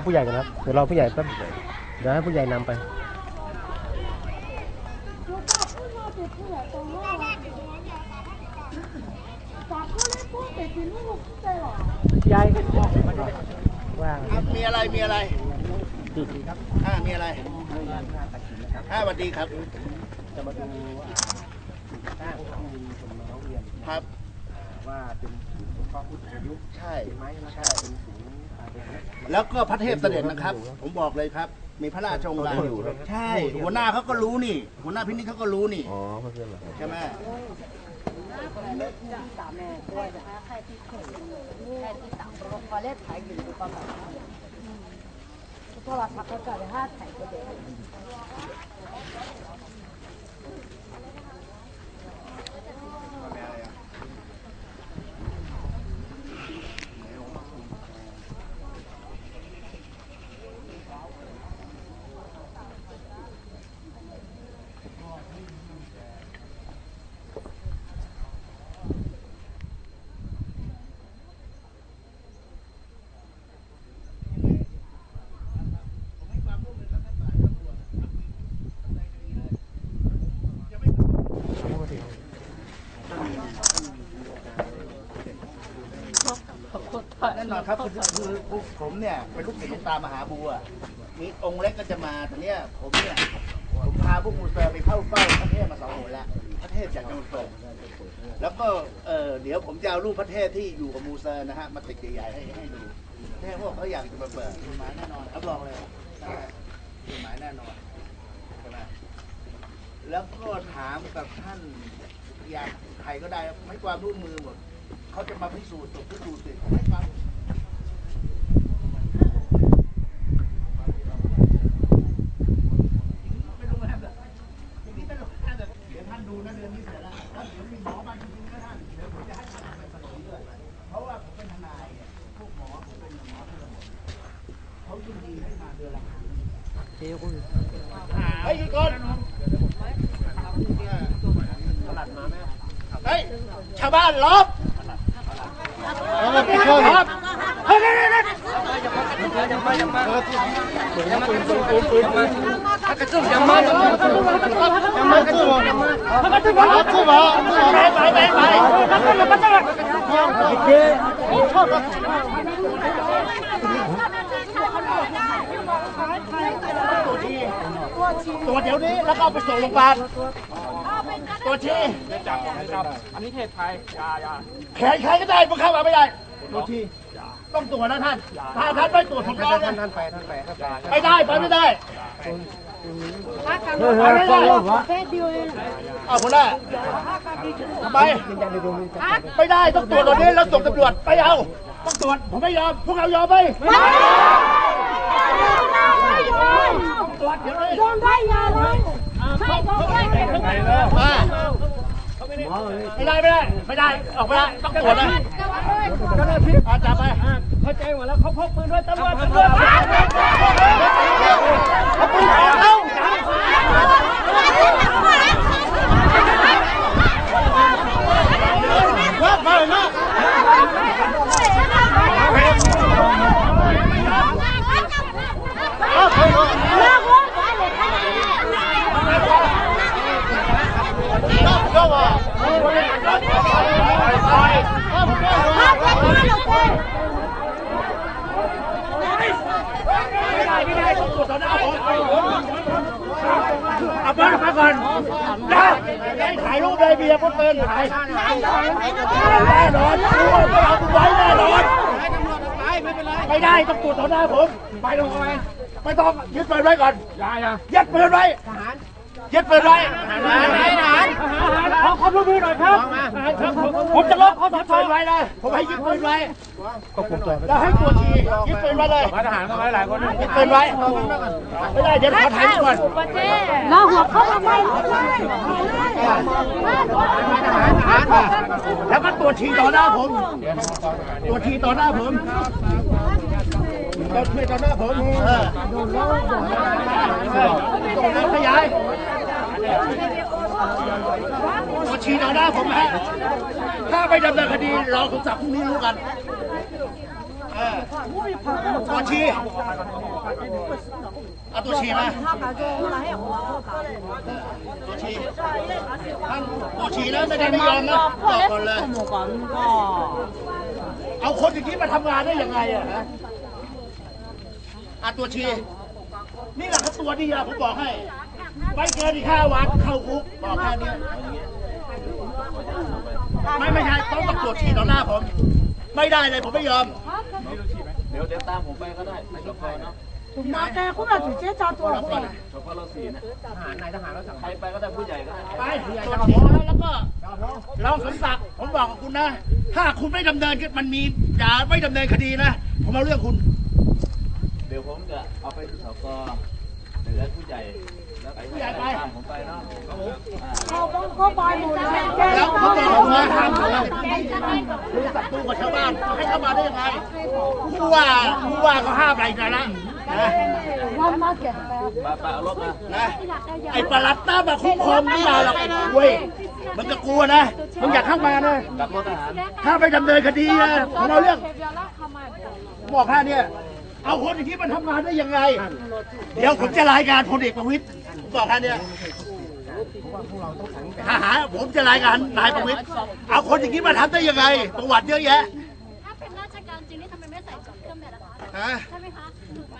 เราผู้ใหญ่กันนะครับ เดี๋ยวเราผู้ใหญ่แป๊บเดี๋ยวให้ผู้ใหญ่นำไป ยายว่าง ครับมีอะไรมีอะไรอ่ามีอะไรอ่าสวัสดีครับ จะมาดูสร้างที่มีคนมาร้องเรียนครับ ว่าเป็นศูนย์สงเคราะห์ผู้สูงอายุใช่ใช่ไหมแล้วก็เป็นศูนย์ แล้วก็พระเทพเสด็จนะครับ ผมบอกเลยครับ มีพระราชองค์การอยู่ใช่ หัวหน้าเขาก็รู้นี่ หัวหน้าพินิจเขาก็รู้นี่อ๋อเพื่อนเหรอใช่ไหม แน่นอนครับคือคือคือผมเนี่ยเป็นลูกศิษย์หลวงตามหาบัวมีองค์เล็กก็จะมาแต่เนี้ยผมเนี่ยผมพาพวกมูเซอร์ไปเข้าเฝ้าพระเทพมาสองหนแล้วพระเทพจากจังหวัดตรงแล้วก็เออเดี๋ยวผมจะเอารูปพระเทพที่อยู่กับมูเซอร์นะฮะมาติดใหญ่ๆให้ให้ดูแน่พวกเขาอยากจะมาเปิดกฎหมายแน่นอนรับรองเลยกฎหมายแน่นอนใช่ไหมแล้วก็ถามกับท่านอยากใครก็ได้ให้ความร่วมมือหมดเขาจะมาพิสูจน์ตกพิสูจน์สิให้ความไม่รู้นะแบบนี่ไม่รู้นะแบบเดี๋ยวท่านดูนะเดือนนี้เสร็จแล้วท่านเดี๋ยวมีหมอมาจริงๆก็ท่านเดี๋ยวผมจะให้ท่านไปเสนอด้วยเพราะว่าผมเป็นทนายเนี่ยพวกหมอผมเป็นหมอเพื่อนหมดเขายินดีให้มาเดือนละครั้ง เฮ้ยหยุดก่อนเฮ้ยชาว บ้านล้อมครับเฮ้ยนี่นี่นี่ไปไปไปตัวเดี๋ยวนี้แล้วก็เอาไปส่งโรงพยาบาลตัวชี้อันนี้เทศไทยยายาแขนใครก็ได้พวกเข้ามาไม่ได้ตัวชี้ต้องตรวจนะท่าน ถ้าท่านไม่ตรวจผมร้องนะท่านไปท่านไปท่านไปไม่ได้ไปไม่ได้ไปไม่ได้เอาคนละทำไมไม่ได้ต้องตรวจตอนนี้แล้วส่งตำรวจไปเอาต้องตรวจผมไม่ยอมพวกเรายอมไหมต้องตรวจ โดี๋ยวนี้มาไม่ได้ ไม่ได้ ไม่ได้ ออกไม่ได้ ต้องตรวจนะอาจับไปเข้าใจหมดแล้วเขาพกปืนด้วยตำรวจตำรวจเอาปืนออกแล้ว่าไปนะเอาไปก็ว่าไม่ได้ไม่ได้ต้องตรวจสอบเอาเอาไปมาก่อนนะ ถ่ายรูปเลยเบียร์ก็เตือนถ่ายแน่นอนรู้ว่าไม่เอาไว้แน่นอนไม่ได้ต้องตรวจต่อหน้าผม ไปลงไปไม่ต้องยึดปืนไว้ก่อนยายายึดปืนไว้ ยึดปืนไว้ทหารทหารขอความร่วมมือหน่อยครับ ผมจะลบข้อสชไว้นะผมให้ยึดปืนไว้ก็คุมตัวแล้วให้ตัวทียึดปืนไว้เลยทหารเข้าไว้หลายคนยึดปืนไว้ ไม่ได้ เดี๋ยวขอถ่ายรูปก่อนเราหัวเข้ามาไม่ได้แล้วก็ตรวจฉี่ต่อหน้าผมตรวจฉี่ต่อหน้าผมตรวจฉี่ต่อหน้าผม เออส่งน้ำขยายต รวจฉี่ต่อหน้าผมฮะถ้าไม่ดำเนินคดีรอคำสั่งพรุ่งนี้รู้กันเออตัวชีเอาตัวชีมาตัวชีท่านตัวชีแล้วไม่ได้ไม่ยอมนะบอกก่อนเลยเอาคนอย่างนี้มาทำงานได้ยังไงอะฮะอาตัวชี นี่แหละครับตัวดีอะผมบอกให้ไม่เกินอีกห้าวันเข้าคุกบอกแค่นี้ ไม่ไม่ใช่ต้องตะโกนฉีดต่อหน้าผม ไม่ได้เลยผมไม่ยอม เดี๋ยวเดี๋ยวตามผมไปก็ได้ไม่ต้องสอเนาะ 나한테 코가จ้าตัว สพเราสีนะทหารนายทหารเราสั่งใครไปก็ได้ผู้ใหญ่ก็ได้ ไปตรวจหมอแล้วก็เราสมศักดิ์ผมบอกกับคุณนะ ถ้าคุณไม่ดำเนินมันมีอย่าไม่ดำเนินคดีนะ ผมมาเรื่องคุณ เดี๋ยวผมจะเอาไปที่สพเดี๋ยวผู้ใหญ่ เราต้องไมดเแล้วเขาจะออกมาทำอะไรคือศัตรูกับชาวบ้านให้เข้ามาได้ยังไงผู้ว่าผู้ว่าเขาห้ามอะไรกันนะไปอาราลัดต้ามาคุ้มครองไม่ได้หรอกเว้ยมันจะกลัวนะมึงอยากเข้ามานะถ้าไปดำเนินคดีนะผมเอาเรื่องบอกแค่นี่ย เอาคนอย่างนี้มันทำงานได้ยังไง เดี๋ยวผมจะรายงานพลเอกประวิตยผมบอกแค่เนี้ยทหารผมจะรายงานนายประวิตยเอาคนอย่างนี้มาทำได้ยังไง ประวัติเยอะแยะถ้าเป็นราชการจริงนี่ทำไมไม่ใส่ชุดเครื่องแบบล่ะคะฮะใช่ไหมคะถูกไหม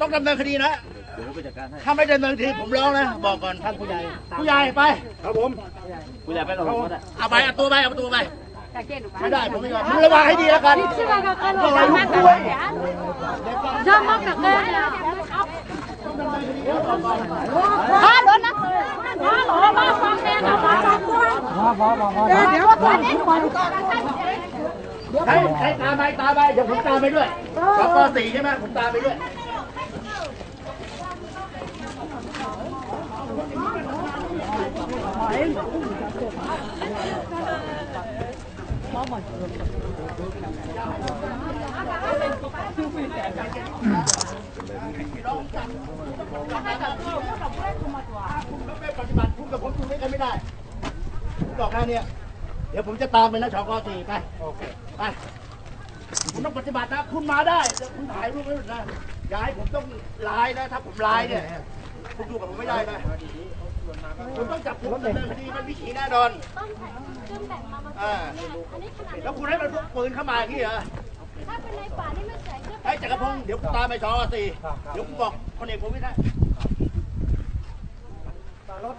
ต้องดำเนินคดีนะเดี๋ยวผมไปจัดการให้ถ้าไม่ดำเนินคดีผมร้องนะ บอกก่อนท่านผู้ใหญ่ ผู้ใหญ่ไป ครับผม ผู้ใหญ่ไปกับผมก็ได้เอาไปเอาตัวไปเอาตัวไป ไม่ได้ผมไม่ยอมมึงระวังให้ดีแล้วกันบอกอาไรลูกด้วยย่อมมากกับแกฮัลโหลนะฮัลโหลมาฟังแม่กับมาฟังกูเดี๋ยวเดี๋ยวตอนนี้ใครใครตามไปตามไปเดี๋ยวผมตามไปด้วยสปสี่ใช่ไหมผมตามไปด้วย บัติคุณกับผมอยู่ด้วยกันไม่ได้ผมบอกแค่นี้เดี๋ยวผมจะตามไปนะชอกสี่ไป โอเค ไป คุณต้องปฏิบัตินะ คุณมาได้เดี๋ยวคุณถ่ายรูปไว้นะอย่าให้ผมต้องลน์นะ ถ้าผมลน์เนี่ย คุณอยู่กับผมไม่ได้นะ คุณต้องจับผมดำเนินคดีมันวิถีแน่นอน ต้องใส่เครื่แบบมาปะแล้วคุณให้มันพกปืนเข้ามาที่เหรอ ถ้าเป็นในป่านี่ไม่ใส่เครื่องแห้จักรพงศ์เดี๋ยวกูตามไปชอสี่เดี๋ยวกูบอกคนเอกผมไม่ได้รถ